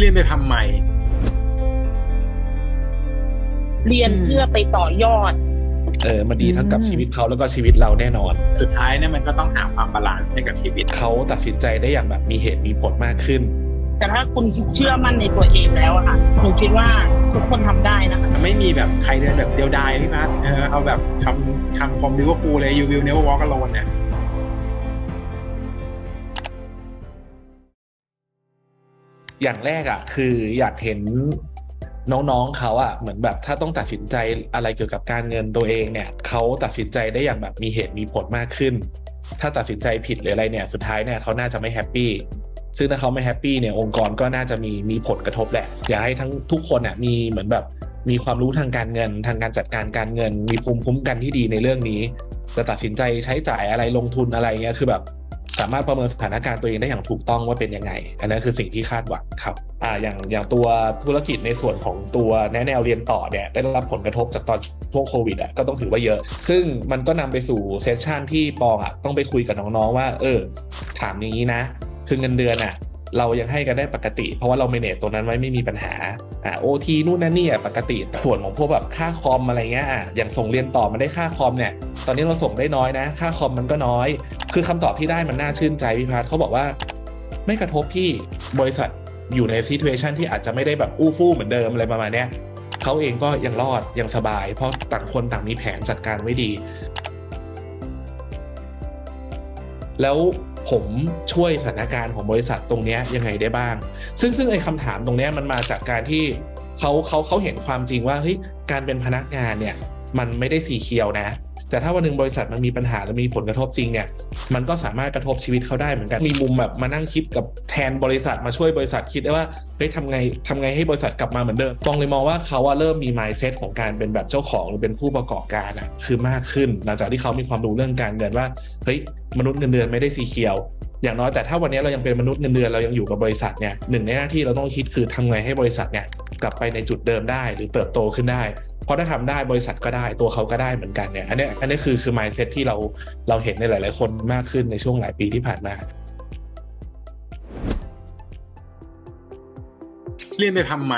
เรียนไปทำไม เรียนอืมเพื่อไปต่อยอด เออมันดีทั้งกับอืมชีวิตเขาแล้วก็ชีวิตเราแน่นอน สุดท้ายเนี่ยมันก็ต้องหาความบาลานซ์ให้กับชีวิต เขาตัดสินใจได้อย่างแบบมีเหตุมีผลมากขึ้น แต่ถ้าคุณเชื่อมั่นในตัวเองแล้วอะค่ะหนูคิดว่าทุกคนทำได้นะคะ ไม่มีแบบใครเดินแบบเดียวดายพี่พัดเออเอาแบบคำคำคมลิเวอร์พูลเลย you will never walk alone เนี่ย อย่างแรกอะคืออยากเห็นน้องๆเขาอะเหมือนแบบถ้าต้องตัดสินใจอะไรเกี่ยวกับการเงินตัวเองเนี่ยเขาตัดสินใจได้อย่างแบบมีเหตุมีผลมากขึ้น ถ้าตัดสินใจผิดหรืออะไรเนี่ยสุดท้ายเนี่ยเขาน่าจะไม่แฮปปี้ซึ่งถ้าเขาไม่แฮปปี้เนี่ยองค์กรก็น่าจะมีมีผลกระทบแหละอยากให้ทั้งทุกคนอะมีเหมือนแบบมีความรู้ทางการเงิน ทางการจัดการการเงิน มีภูมิคุ้มกันที่ดีในเรื่องนี้จะตัดสินใจใช้จ่ายอะไรลงทุนอะไรเงี้ยคือแบบ สามารถประเมินสถานการณ์ตัวเองได้อย่างถูกต้องว่าเป็นยังไง อันนั้นคือสิ่งที่คาดหวังครับอ่าอย่างอย่างตัวธุรกิจในส่วนของตัวแนแนวเรียนต่อเนี่ยได้รับผลกระทบจากตอนช่วงโควิดอะก็ต้องถือว่าเยอะ ซึ่งมันก็นำไปสู่เซสชันที่ปองอะต้องไปคุยกับน้องๆว่า เออ ถามอย่างนี้นะ คือเงินเดือนอะ เรายังให้กันได้ปกติ เพราะว่าเราเมเนจตรงนั้นไว้ไม่มีปัญหาอ่าโอทีนู่นนั่นนี่ปกติแต่ส่วนของพวกแบบค่าคอมอะไรเงี้ยอะอย่างส่งเรียนต่อมาได้ค่าคอมเนี่ยตอนนี้เราส่งได้น้อยนะ ค่าคอมมันก็น้อย คือคำตอบที่ได้มันน่าชื่นใจพี่พัทเขาบอกว่า ไม่กระทบที่บริษัทอยู่ในซี t u เ t ชันที่อาจจะไม่ได้แบบอู้ฟู่เหมือนเดิมอะไรประมาณเนี้ยเขาเองก็ยังรอดยังสบาย เพราะต่างคนต่างมีแผนจัดการไว้ดี แล้ว ผมช่วยสถานการณ์ของบริษัทตรงนี้ยังไงได้บ้าง ซึ่งซึ่งไอ้คำถามตรงนี้มันมาจากการที่เขาเขาเขาเห็นความจริงว่าเฮ้ยการเป็นพนักงานเนี่ยมันไม่ได้สีเขียวนะ แต่ถ้าวันหนึ่งบริษัทมันมีปัญหาและมีผลกระทบจริงเนี่ยมันก็สามารถกระทบชีวิตเขาได้เหมือนกันมีมุมแบบมานั่งคิดกับแทนบริษัทมาช่วยบริษัทคิดได้ว่าเฮ้ยทำไงทำไงให้บริษัทกลับมาเหมือนเดิมตองเลยมองว่าเขาอะเริ่มมี mindset ของการเป็นแบบเจ้าของหรือเป็นผู้ประกอบการอะคือมากขึ้น หลังจากที่เขามีความรู้เรื่องการเงินว่าเฮ้ยมนุษย์เงินเดือนไม่ได้สีเขียวอย่างน้อยแต่ถ้าวันนี้เรายังเป็นมนุษย์เงินเดือนเรายังอยู่กับบริษัทเนี่ยหนึ่งในหน้าที่เราต้องคิดคือทำไงให้บริษัทเนี่ยกลับไปในจุดเดิมได้หรือเติบโตขึ้นได้ ราะถ้าทำได้บริษัทก็ได้ตัวเขาก็ได้เหมือนกันเนี่ยอันนี้อันนี้คือคือ mindset ที่เราเราเห็นในหลาย ๆ คนมากขึ้นในช่วงหลายปีที่ผ่านมา เรียนไปทำไม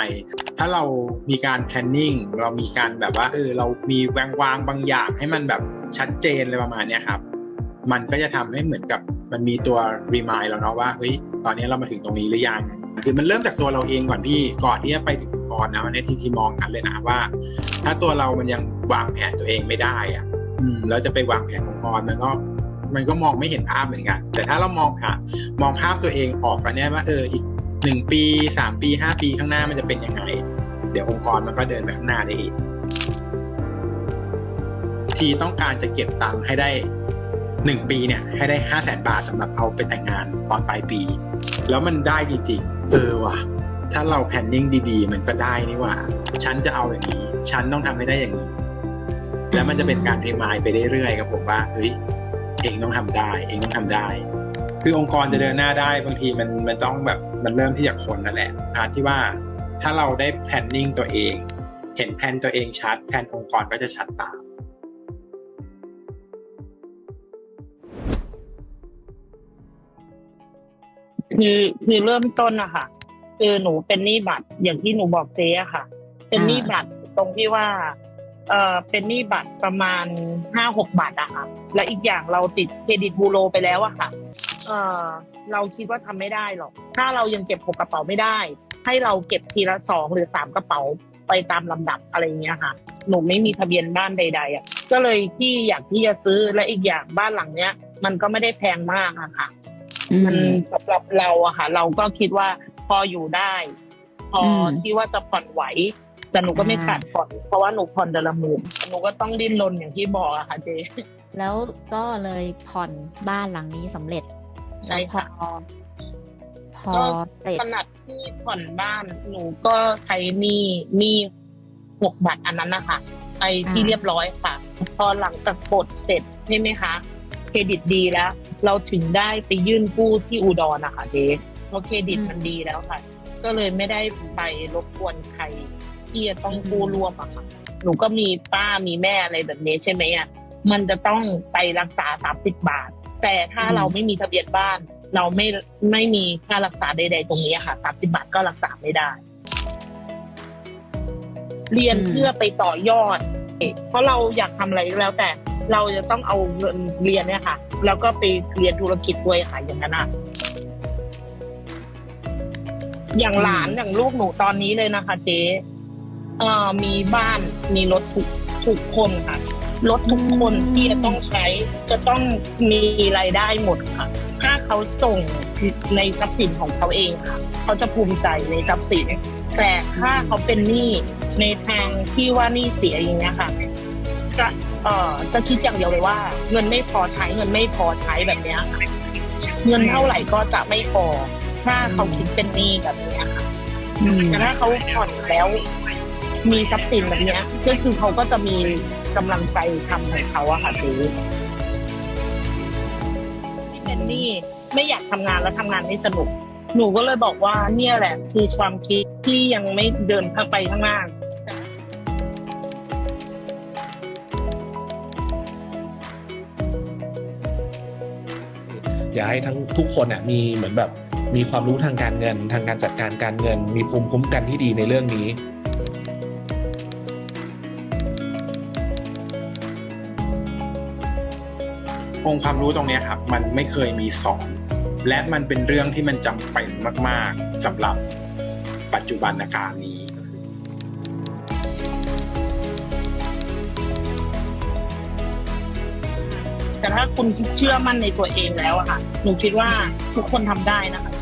ถ้าเรามีการ planning เรามีการแบบว่าเออเรามีแวงวางบางอย่างให้มันแบบชัดเจนเลยประมาณนี้ครับ มันก็จะทำให้เหมือนกับมันมีตัว remind เราเนาะว่าเฮ้ยตอนนี้เรามาถึงตรงนี้หรือยัง คือมันเริ่มจากตัวเราเองก่อนพี่ก่อนที่จะไปถึงองค์กรนะวันนี้ที่ที่มองกันเลยนะว่า ถ้าตัวเรามันยังวางแผนตัวเองไม่ได้อะแล้วจะไปวางแผนองค์กรมันก็มันก็มองไม่เห็นภาพเหมือนกัน แต่ถ้าเรามองค่ะมองภาพตัวเองออกแล้วเนี่ยว่าเอออีกหนึ่งปีสามปีห้าปีข้างหน้ามันจะเป็นยังไง เดี๋ยวองค์กรมันก็เดินไปข้างหน้าได้ทีต้องการจะเก็บตังค์ให้ได้หนึ่งปีเนี่ย ให้ได้ห้าแสนบาทสำหรับเอาไปแต่งงานตอนปลายปี แล้วมันได้จริง เออว่ะ ถ้าเราแพนนิ่งดีๆ มันก็ได้นี่หว่า ฉันจะเอาอย่างนี้ ฉันต้องทำให้ได้อย่างนี้ แล้วมันจะเป็นการรีมายไปเรื่อยๆครับผมว่าเฮ้ยเองต้องทำได้ เองต้องทำได้ คือองค์กรจะเดินหน้าได้บางทีมันมันต้องแบบมันเริ่มที่จากคนนั่นแหละพาร์ทที่ว่าถ้าเราได้แพลนนิ่งตัวเอง เห็นแผนตัวเองชัดแผนองค์กรก็จะชัดตาม คือคือเริ่มต้นอะค่ะ คือหนูเป็นหนี้บัตรอย่างที่หนูบอกเจ๊อะค่ะ เป็นหนี้บัตรตรงที่ว่า เออเป็นหนี้บัตรประมาณห้าหกบาทอะค่ะ และอีกอย่างเราติดเครดิตบูโรไปแล้วอะค่ะ เออเราคิดว่าทำไม่ได้หรอก ถ้าเรายังเก็บหกกระเป๋าไม่ได้ ให้เราเก็บทีละสองหรือสามกระเป๋าไปตามลำดับอะไรเงี้ยค่ะ หนูไม่มีทะเบียนบ้านใด ๆอะก็เลยที่อยากที่จะซื้อและอีกอย่างบ้านหลังเนี้ย มันก็ไม่ได้แพงมากอะค่ะ มันมสำหรับเราอะค่ะ เราก็คิดว่าพออยู่ได้ พออมที่ว่าจะผ่อนไหว แต่หนูก็ไม่อ่าขาดผ่อน เพราะว่าหนูผ่อนเดือนละหมื่นหนูก็ต้องดิ้นรนอย่างที่บอกอะค่ะเจแล้วก็เลยผ่อนบ้านหลังนี้สำเร็จใช่ค่ะแล้วพอพอเสร็จขนาดที่ผ่อนบ้านหนูก็ใช้หนี้หนี้หกบาทอันนั้นนะคะไปที่อ่าเรียบร้อยค่ะ พอหลังจากปลดเสร็จใช่ไหมคะ เครดิตดีแล้ว เราถึงได้ไปยื่นกู้ที่อุดรนะคะเจ๊เพราะเครดิตมันดีแล้วค่ะ ก็เลยไม่ได้ไปรบกวนใครที่จะต้องกู้ร่วมอะค่ะ หนูก็มีป้ามีแม่อะไรแบบนี้ใช่ไหมอะมันจะต้องไปรักษาสามสิบบาท แต่ถ้าเราไม่มีทะเบียนบ้าน เราไม่ไม่มีค่ารักษาใดๆตรงนี้ค่ะสามสิบบาทก็รักษาไม่ได้ เรียนเพื่อไปต่อยอด เพราะเราอยากทำอะไรแล้วแต่ เราจะต้องเอาเงินเรียนเนี่ยค่ะ แล้วก็ไปเรียนธุรกิจด้วยค่ะอย่างนั้นอะอย่างหลานอย่างลูกหนูตอนนี้เลยนะคะ เจ๊เอ่อมีบ้านมีรถทุกทุกคนค่ะรถทุกคนที่จะต้องใช้จะต้องมีรายได้หมดค่ะ ถ้าเขาส่งในทรัพย์สินของเขาเองค่ะ เขาจะภูมิใจในทรัพย์สิน แต่ถ้าเขาเป็นหนี้ในทางที่ว่าหนี้เสียอย่างเงี้ยค่ะ จะเอ่อจะคิดอย่างเดียวเลยว่า เงินไม่พอใช้เงินไม่พอใช้แบบเนี้ยค่ะเงินเท่าไหร่ก็จะไม่พอ ถ้าเขาคิดเป็นหนี้แบบเนี้ยค่ะอืมแต่ถ้าเขาผ่อนแล้วมีทรัพย์สินแบบเนี้ยก็คือเขาก็จะมีกำลังใจทำของเขาอะค่ะซื้อที่เป็นหนี้ไม่อยากทำงานแล้วทำงานไม่สนุก หนูก็เลยบอกว่าเนี่ยแหละคือความคิดที่ยังไม่เดินเข้าไปข้างหน้า อยากให้ทั้งทุกคนอะมีเหมือนแบบมีความรู้ทางการเงิน ทางการจัดการการเงิน มีภูมิคุ้มกันที่ดีในเรื่องนี้องค์ความรู้ตรงนี้ครับมันไม่เคยมีสอนและมันเป็นเรื่องที่มันจำเป็นมาก ๆสำหรับปัจจุบันการนี้ แต่ถ้าคุณเชื่อมั่นในตัวเองแล้วอะค่ะ หนูคิดว่าทุกคนทำได้นะคะ